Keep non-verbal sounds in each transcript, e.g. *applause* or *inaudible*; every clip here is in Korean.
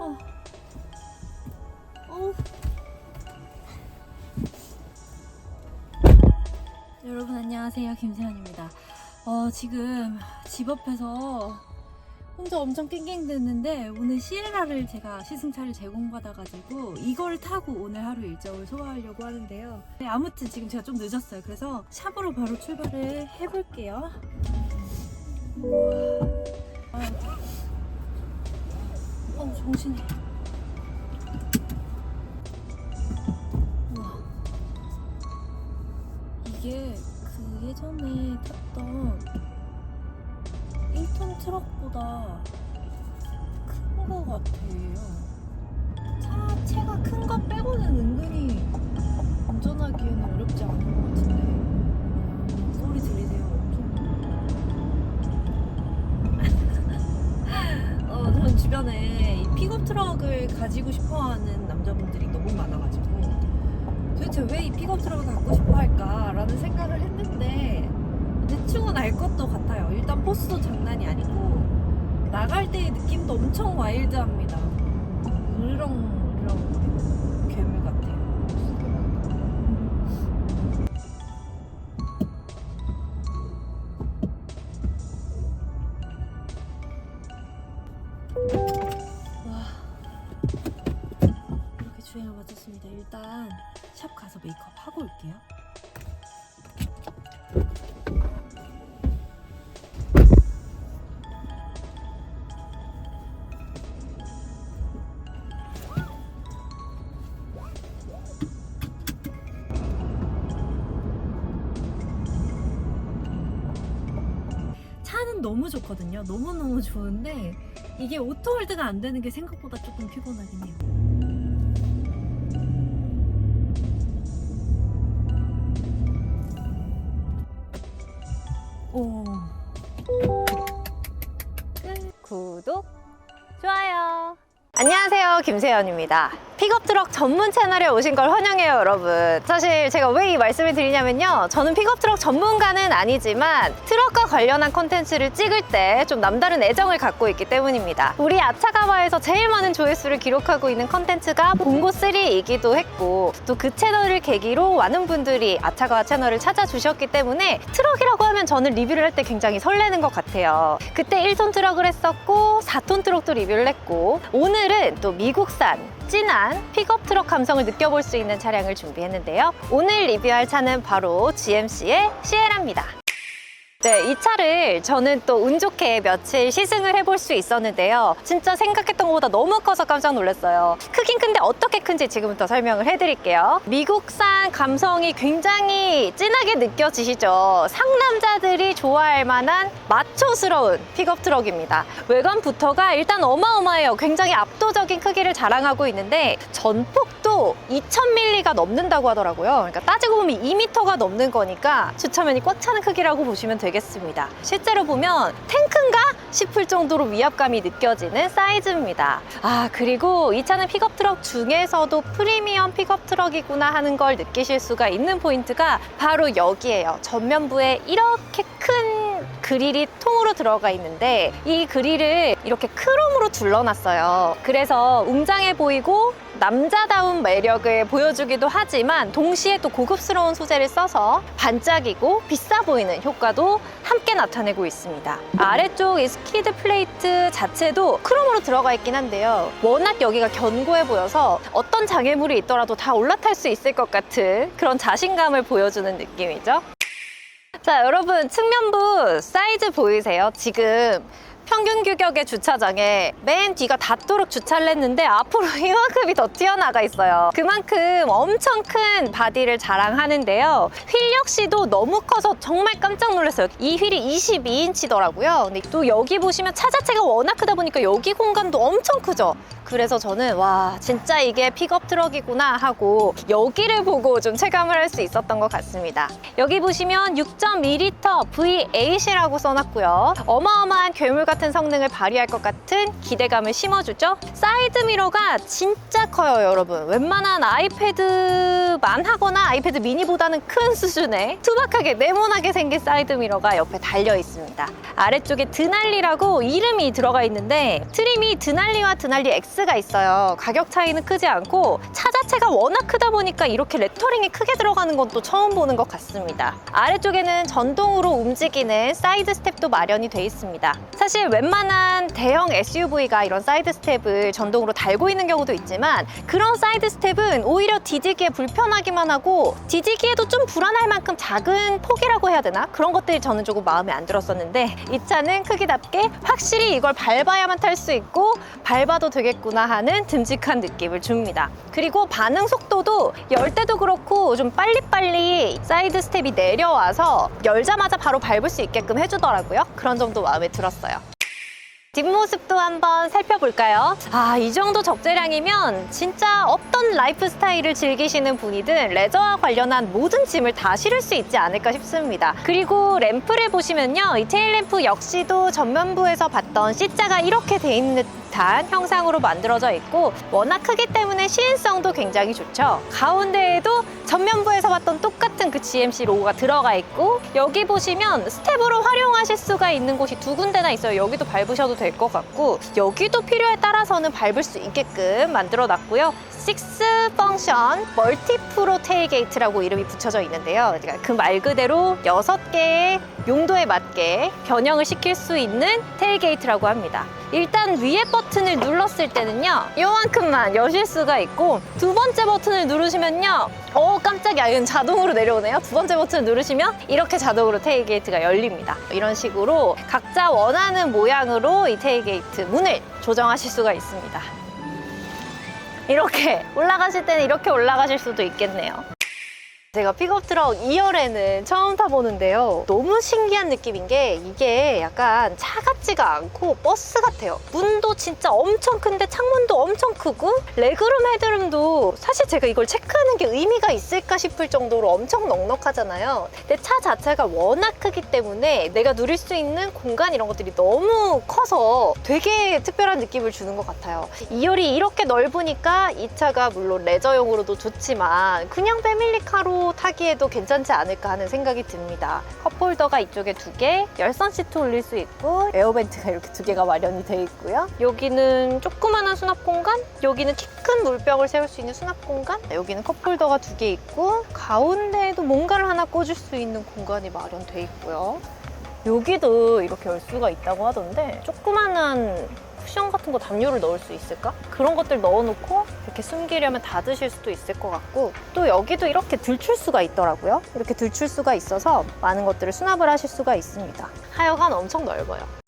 어. 어우. 여러분 안녕하세요 김세현입니다. 어, 지금 집 앞에서 혼자 엄청 낑낑댔는데 오늘 시에라를 제가 시승차를 제공받아가지고 이걸 타고 오늘 하루 일정을 소화하려고 하는데요. 네, 아무튼 지금 제가 좀 늦었어요. 그래서 샵으로 바로 출발을 해볼게요. 우와. 아, 어, 정신이. 우와. 이게 그 예전에 탔던 1톤 트럭보다 큰 거 같아요. 차 체가 큰 거 빼고는 은근히 운전하기에는 어렵지 것 가지고 싶어 하는 남자분들이 너무 많아가지고 도대체 왜 이 픽업 트럭을 갖고 싶어 할까라는 생각을 했는데 대충은 알 것도 같아요. 일단 포스도 장난이 아니고 나갈 때의 느낌도 엄청 와일드합니다. 으렁으렁 메이크업 하고 올게요. 차는 너무 좋거든요. 너무너무 좋은데 이게 오토홀드가 안 되는 게 생각보다 조금 피곤하긴 해요. 안녕하세요. 김세연입니다. 픽업 트럭 전문 채널에 오신 걸 환영해요, 여러분. 사실 제가 왜 이 말씀을 드리냐면요. 저는 픽업 트럭 전문가는 아니지만 트럭과 관련한 컨텐츠를 찍을 때 좀 남다른 애정을 갖고 있기 때문입니다. 우리 아차가바에서 제일 많은 조회수를 기록하고 있는 컨텐츠가 봉고3이기도 했고 또 그 채널을 계기로 많은 분들이 아차가바 채널을 찾아주셨기 때문에 트럭이라고 하면 저는 리뷰를 할 때 굉장히 설레는 것 같아요. 그때 1톤 트럭을 했었고 4톤 트럭도 리뷰를 했고 오늘은 또 미국산 진한 픽업 트럭 감성을 느껴볼 수 있는 차량을 준비했는데요. 오늘 리뷰할 차는 바로 GMC의 시에라입니다. 네, 이 차를 저는 또 운 좋게 며칠 시승을 해볼 수 있었는데요. 진짜 생각했던 것보다 너무 커서 깜짝 놀랐어요. 크긴 큰데 어떻게 큰지 지금부터 설명을 해드릴게요. 미국산 감성이 굉장히 진하게 느껴지시죠? 상남자들이 좋아할 만한 마초스러운 픽업 트럭입니다. 외관부터가 일단 어마어마해요. 굉장히 압도적인 크기를 자랑하고 있는데 전폭 도 2000mm가 넘는다고 하더라고요. 그러니까 따지고 보면 2m가 넘는 거니까 주차면이 꽉 차는 크기라고 보시면 되겠습니다. 실제로 보면 탱크인가 싶을 정도로 위압감이 느껴지는 사이즈입니다. 아 그리고 이 차는 픽업 트럭 중에서도 프리미엄 픽업 트럭이구나 하는 걸 느끼실 수가 있는 포인트가 바로 여기에요. 전면부에 이렇게 큰 그릴이 통으로 들어가 있는데 이 그릴을 이렇게 크롬으로 둘러놨어요. 그래서 웅장해 보이고 남자다운 매력을 보여주기도 하지만 동시에 또 고급스러운 소재를 써서 반짝이고 비싸 보이는 효과도 함께 나타내고 있습니다. 아래쪽 이 스키드 플레이트 자체도 크롬으로 들어가 있긴 한데요. 워낙 여기가 견고해 보여서 어떤 장애물이 있더라도 다 올라탈 수 있을 것 같은 그런 자신감을 보여주는 느낌이죠. 자, 여러분 측면부 사이즈 보이세요? 지금 평균 규격의 주차장에 맨 뒤가 닿도록 주차를 했는데 앞으로 *laughs* 이만큼이 더 튀어나가 있어요. 그만큼 엄청 큰 바디를 자랑하는데요. 휠 역시도 너무 커서 정말 깜짝 놀랐어요. 이 휠이 22인치더라고요. 근데 또 여기 보시면 차 자체가 워낙 크다 보니까 여기 공간도 엄청 크죠. 그래서 저는 와 진짜 이게 픽업 트럭이구나 하고 여기를 보고 좀 체감을 할 수 있었던 것 같습니다. 여기 보시면 6.2L V8이라고 써놨고요. 어마어마한 괴물 같은 같은 성능을 발휘할 것 같은 기대감을 심어주죠. 사이드 미러가 진짜 커요, 여러분. 웬만한 아이패드만 하거나 아이패드 미니보다는 큰 수준의 투박하게 네모나게 생긴 사이드 미러가 옆에 달려 있습니다. 아래쪽에 드날리라고 이름이 들어가 있는데 트림이 드날리와 드날리 X가 있어요. 가격 차이는 크지 않고 차 자체가 워낙 크다 보니까 이렇게 레터링이 크게 들어가는 건 또 처음 보는 것 같습니다. 아래쪽에는 전동으로 움직이는 사이드 스텝도 마련이 돼 있습니다. 사실 웬만한 대형 SUV가 이런 사이드 스텝을 전동으로 달고 있는 경우도 있지만 그런 사이드 스텝은 오히려 디디기에 불편하기만 하고 디디기에도 좀 불안할 만큼 작은 폭이라고 해야 되나? 그런 것들이 저는 조금 마음에 안 들었었는데 이 차는 크기답게 확실히 이걸 밟아야만 탈 수 있고 밟아도 되겠구나 하는 듬직한 느낌을 줍니다. 그리고 반응 속도도 열 때도 그렇고 좀 빨리빨리 사이드 스텝이 내려와서 열자마자 바로 밟을 수 있게끔 해주더라고요. 그런 점도 마음에 들었어요. 뒷모습도 한번 살펴볼까요? 아, 이 정도 적재량이면 진짜 어떤 라이프 스타일을 즐기시는 분이든 레저와 관련한 모든 짐을 다 실을 수 있지 않을까 싶습니다. 그리고 램프를 보시면요. 이 테일 램프 역시도 전면부에서 봤던 C자가 이렇게 돼 있는 듯한 형상으로 만들어져 있고 워낙 크기 때문에 시인성도 굉장히 좋죠. 가운데에도 전면부에서 봤던 똑같은 그 GMC 로고가 들어가 있고 여기 보시면 스텝으로 활용하실 수가 있는 곳이 두 군데나 있어요. 여기도 밟으셔도 될 것 같고 여기도 필요에 따라서는 밟을 수 있게끔 만들어 놨고요. 식스 펑션 멀티 프로 테일게이트라고 이름이 붙여져 있는데요. 그러니까 그 말 그대로 여섯 개의 용도에 맞게 변형을 시킬 수 있는 테일게이트라고 합니다. 일단 위에 버튼을 눌렀을 때는요, 요만큼만 여실 수가 있고 두 번째 버튼을 누르시면요, 어 깜짝이야, 이건 자동으로 내려오네요. 두 번째 버튼을 누르시면 이렇게 자동으로 테일게이트가 열립니다. 이런 식으로 각자 원하는 모양으로 이 테일게이트 문을 조정하실 수가 있습니다. 이렇게 올라가실 때는 이렇게 올라가실 수도 있겠네요. 제가 픽업 트럭 2열에는 처음 타보는데요. 너무 신기한 느낌인 게 이게 약간 차 같지가 않고 버스 같아요. 문도 진짜 엄청 큰데 창문도 엄청 크고 레그룸 헤드룸도 사실 제가 이걸 체크하는 게 의미가 있을까 싶을 정도로 엄청 넉넉하잖아요. 근데 차 자체가 워낙 크기 때문에 내가 누릴 수 있는 공간 이런 것들이 너무 커서 되게 특별한 느낌을 주는 것 같아요. 2열이 이렇게 넓으니까 이 차가 물론 레저용으로도 좋지만 그냥 패밀리카로 타기에도 괜찮지 않을까 하는 생각이 듭니다. 컵홀더가 이쪽에 두 개, 열선 시트 올릴 수 있고 에어벤트가 이렇게 두 개가 마련이 되어 있고요. 여기는 조그마한 수납 공간, 여기는 키 큰 물병을 세울 수 있는 수납 공간, 여기는 컵홀더가 두 개 있고 가운데에도 뭔가를 하나 꽂을 수 있는 공간이 마련돼 있고요. 여기도 이렇게 열 수가 있다고 하던데 조그마한 쿠션 같은 거 담요를 넣을 수 있을까? 그런 것들 넣어놓고 이렇게 숨기려면 닫으실 수도 있을 것 같고 또 여기도 이렇게 들출 수가 있더라고요. 이렇게 들출 수가 있어서 많은 것들을 수납을 하실 수가 있습니다. 하여간 엄청 넓어요.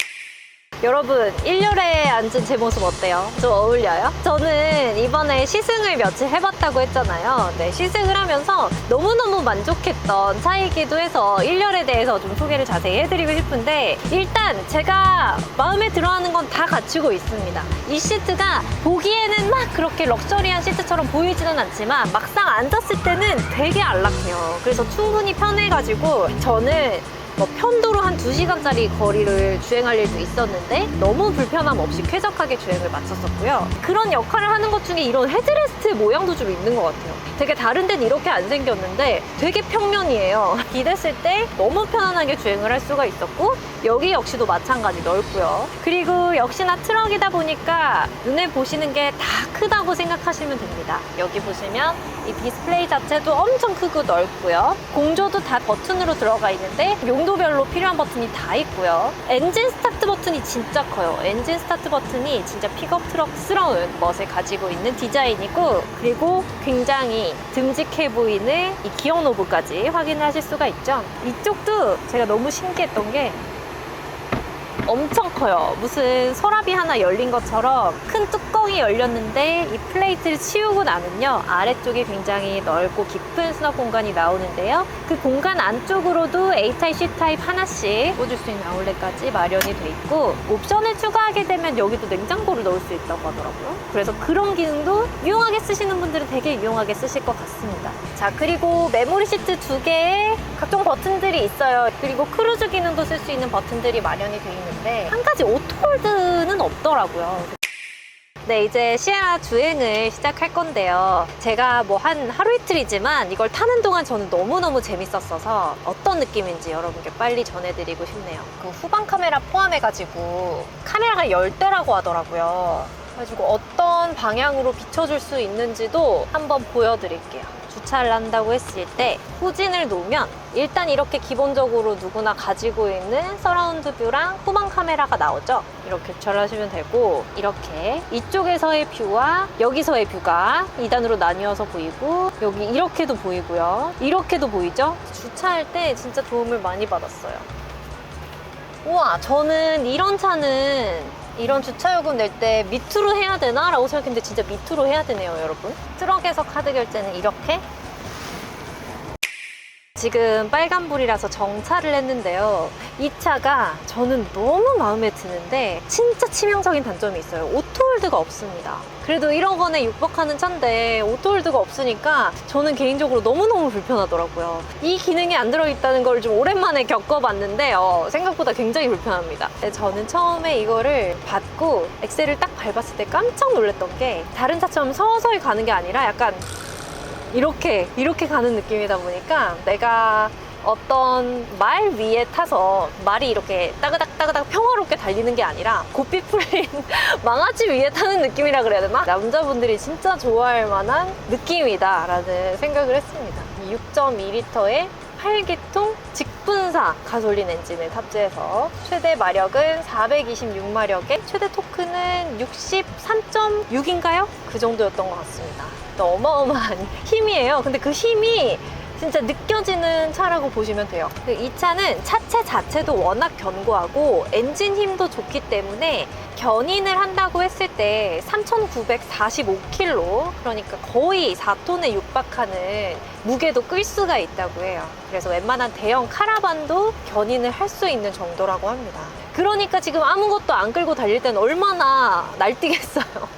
여러분 1열에 앉은 제 모습 어때요? 좀 어울려요? 저는 이번에 시승을 며칠 해봤다고 했잖아요. 네, 시승을 하면서 너무너무 만족했던 차이기도 해서 1열에 대해서 좀 소개를 자세히 해드리고 싶은데 일단 제가 마음에 들어 하는 건 다 갖추고 있습니다. 이 시트가 보기에는 막 그렇게 럭셔리한 시트처럼 보이지는 않지만 막상 앉았을 때는 되게 안락해요. 그래서 충분히 편해가지고 저는 뭐 편도로 한 2시간짜리 거리를 주행할 일도 있었는데 너무 불편함 없이 쾌적하게 주행을 마쳤었고요. 그런 역할을 하는 것 중에 이런 헤드레스트 모양도 좀 있는 것 같아요. 되게 다른 데는 이렇게 안 생겼는데 되게 평면이에요. *laughs* 기댔을 때 너무 편안하게 주행을 할 수가 있었고 여기 역시도 마찬가지 넓고요. 그리고 역시나 트럭이다 보니까 눈에 보시는 게 다 크다고 생각하시면 됩니다. 여기 보시면 이 디스플레이 자체도 엄청 크고 넓고요. 공조도 다 버튼으로 들어가 있는데 용도별로 필요한 버튼이 다 있고요. 엔진 스타트 버튼이 진짜 커요. 엔진 스타트 버튼이 진짜 픽업 트럭스러운 멋을 가지고 있는 디자인이고 그리고 굉장히 듬직해 보이는 이 기어 노브까지 확인을 하실 수가 있죠. 이쪽도 제가 너무 신기했던 게 엄청 커요. 무슨 서랍이 하나 열린 것처럼 큰 뚜껑이 열렸는데 이 플레이트를 치우고 나면요. 아래쪽이 굉장히 넓고 깊은 수납 공간이 나오는데요. 그 공간 안쪽으로도 A타입, C타입 하나씩 꽂을 수 있는 아울렛까지 마련이 돼 있고 옵션을 추가하게 되면 여기도 냉장고를 넣을 수 있다고 하더라고요. 그래서 그런 기능도 유용하게 쓰시는 분들은 되게 유용하게 쓰실 것 같습니다. 자, 그리고 메모리 시트 두 개에 각종 버튼들이 있어요. 그리고 크루즈 기능도 쓸 수 있는 버튼들이 마련이 돼 있는 있는데 한 가지 오토홀드는 없더라고요. 네, 이제 시에라 주행을 시작할 건데요. 제가 뭐 한 하루 이틀이지만 이걸 타는 동안 저는 너무너무 재밌었어서 어떤 느낌인지 여러분께 빨리 전해드리고 싶네요. 그 후방 카메라 포함해가지고 카메라가 10대라고 하더라고요. 그래가지고 어떤 방향으로 비춰줄 수 있는지도 한번 보여드릴게요. 주차를 한다고 했을 때 후진을 놓으면 일단 이렇게 기본적으로 누구나 가지고 있는 서라운드 뷰랑 후방 카메라가 나오죠. 이렇게 주차를 하시면 되고 이렇게 이쪽에서의 뷰와 여기서의 뷰가 2단으로 나뉘어서 보이고 여기 이렇게도 보이고요. 이렇게도 보이죠? 주차할 때 진짜 도움을 많이 받았어요. 우와, 저는 이런 차는 이런 주차요금 낼 때 밑으로 해야 되나? 라고 생각했는데 진짜 밑으로 해야 되네요, 여러분. 트럭에서 카드 결제는 이렇게 지금 빨간불이라서 정차를 했는데요. 이 차가 저는 너무 마음에 드는데 진짜 치명적인 단점이 있어요. 오토홀드가 없습니다. 그래도 1억 원에 육박하는 차인데 오토홀드가 없으니까 저는 개인적으로 너무너무 불편하더라고요. 이 기능이 안 들어있다는 걸 좀 오랜만에 겪어봤는데 어, 생각보다 굉장히 불편합니다. 근데 저는 처음에 이거를 받고 엑셀을 딱 밟았을 때 깜짝 놀랐던 게 다른 차처럼 서서히 가는 게 아니라 약간 이렇게 이렇게 가는 느낌이다 보니까 내가 어떤 말 위에 타서 말이 이렇게 따그닥 따그닥 평화롭게 달리는 게 아니라 고삐 풀린 *laughs* 망아지 위에 타는 느낌이라 그래야 되나? 남자분들이 진짜 좋아할 만한 느낌이다라는 생각을 했습니다. 6.2리터의 8기통 직 분사 가솔린 엔진을 탑재해서 최대 마력은 426마력에 최대 토크는 63.6인가요? 그 정도였던 것 같습니다. 또 어마어마한 힘이에요. 근데 그 힘이 진짜 느껴지는 차라고 보시면 돼요. 그이 차는 차체 자체도 워낙 견고하고 엔진 힘도 좋기 때문에 견인을 한다고 했을 때 3,945kg 그러니까 거의 4톤에 육박하는 무게도 끌 수가 있다고 해요. 그래서 웬만한 대형 카라반도 견인을 할 수 있는 정도라고 합니다. 그러니까 지금 아무것도 안 끌고 달릴 때는 얼마나 날뛰겠어요.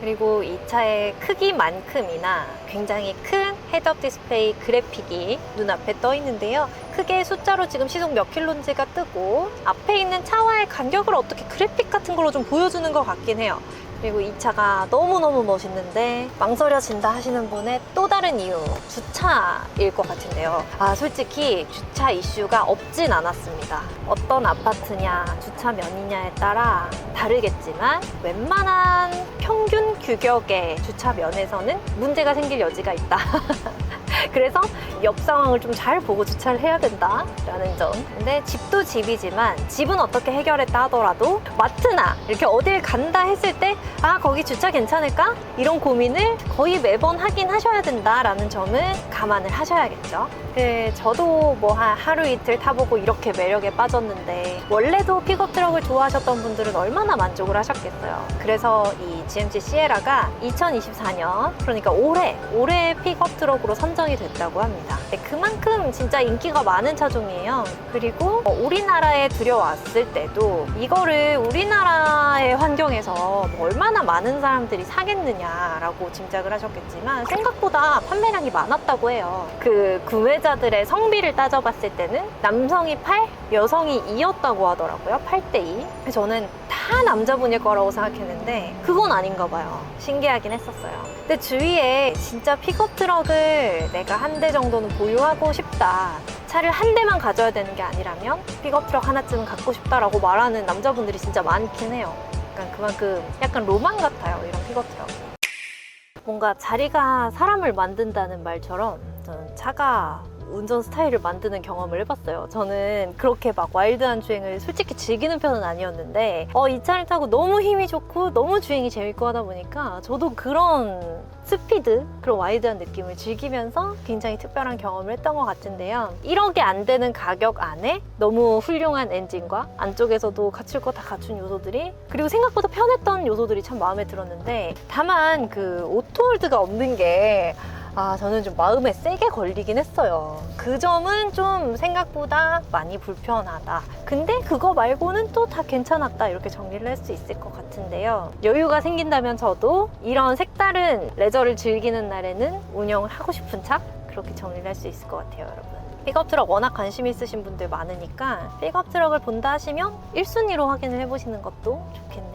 그리고 이 차의 크기만큼이나 굉장히 큰 헤드업 디스플레이 그래픽이 눈앞에 떠 있는데요. 크게 숫자로 지금 시속 몇 킬로인지가 뜨고 앞에 있는 차와의 간격을 어떻게 그래픽 같은 걸로 좀 보여주는 것 같긴 해요. 그리고 이 차가 너무너무 멋있는데 망설여진다 하시는 분의 또 다른 이유 주차일 것 같은데요. 아 솔직히 주차 이슈가 없진 않았습니다. 어떤 아파트냐 주차 면이냐에 따라 다르겠지만 웬만한 평균 규격의 주차 면에서는 문제가 생길 여지가 있다. *laughs* *laughs* 그래서 옆 상황을 좀 잘 보고 주차를 해야 된다라는 점. 근데 집도 집이지만 집은 어떻게 해결했다 하더라도 마트나 이렇게 어딜 간다 했을 때 아 거기 주차 괜찮을까? 이런 고민을 거의 매번 하긴 하셔야 된다라는 점을 감안을 하셔야겠죠. 그 저도 뭐 한 하루 이틀 타보고 이렇게 매력에 빠졌는데 원래도 픽업 트럭을 좋아하셨던 분들은 얼마나 만족을 하셨겠어요. 그래서 이 GMC 시에라가 2024년 그러니까 올해 올해 픽업 트럭으로 선정 이 됐다고 합니다. 네, 그만큼 진짜 인기가 많은 차종이에요. 그리고 어, 우리나라에 들여왔을 때도 이거를 우리나라의 환경에서 뭐 얼마나 많은 사람들이 사겠느냐라고 짐작을 하셨겠지만 생각보다 판매량이 많았다고 해요. 그 구매자들의 성비를 따져봤을 때는 남성이 8, 여성이 2였다고 하더라고요. 8대 2. 저는 다 남자분일 거라고 생각했는데 그건 아닌가 봐요. 신기하긴 했었어요. 근데 주위에 진짜 픽업 트럭을 내가 한 대 정도는 보유하고 싶다. 차를 한 대만 가져야 되는 게 아니라면 픽업 트럭 하나쯤은 갖고 싶다라고 말하는 남자분들이 진짜 많긴 해요. 약간 그만큼 약간 로망 같아요. 이런 픽업 트럭. 뭔가 자리가 사람을 만든다는 말처럼 저는 차가 운전 스타일을 만드는 경험을 해봤어요. 저는 그렇게 막 와일드한 주행을 솔직히 즐기는 편은 아니었는데 어, 이 차를 타고 너무 힘이 좋고 너무 주행이 재밌고 하다 보니까 저도 그런 스피드, 그런 와이드한 느낌을 즐기면서 굉장히 특별한 경험을 했던 것 같은데요. 1억이 안 되는 가격 안에 너무 훌륭한 엔진과 안쪽에서도 갖출 거 다 갖춘 요소들이 그리고 생각보다 편했던 요소들이 참 마음에 들었는데 다만 그 오토홀드가 없는 게 아, 저는 좀 마음에 세게 걸리긴 했어요. 그 점은 좀 생각보다 많이 불편하다. 근데 그거 말고는 또 다 괜찮았다. 이렇게 정리를 할 수 있을 것 같은데요. 여유가 생긴다면 저도 이런 색다른 레저를 즐기는 날에는 운영을 하고 싶은 차? 그렇게 정리를 할 수 있을 것 같아요, 여러분. 픽업트럭 워낙 관심 있으신 분들 많으니까 픽업트럭을 본다 하시면 1순위로 확인을 해보시는 것도 좋겠네요.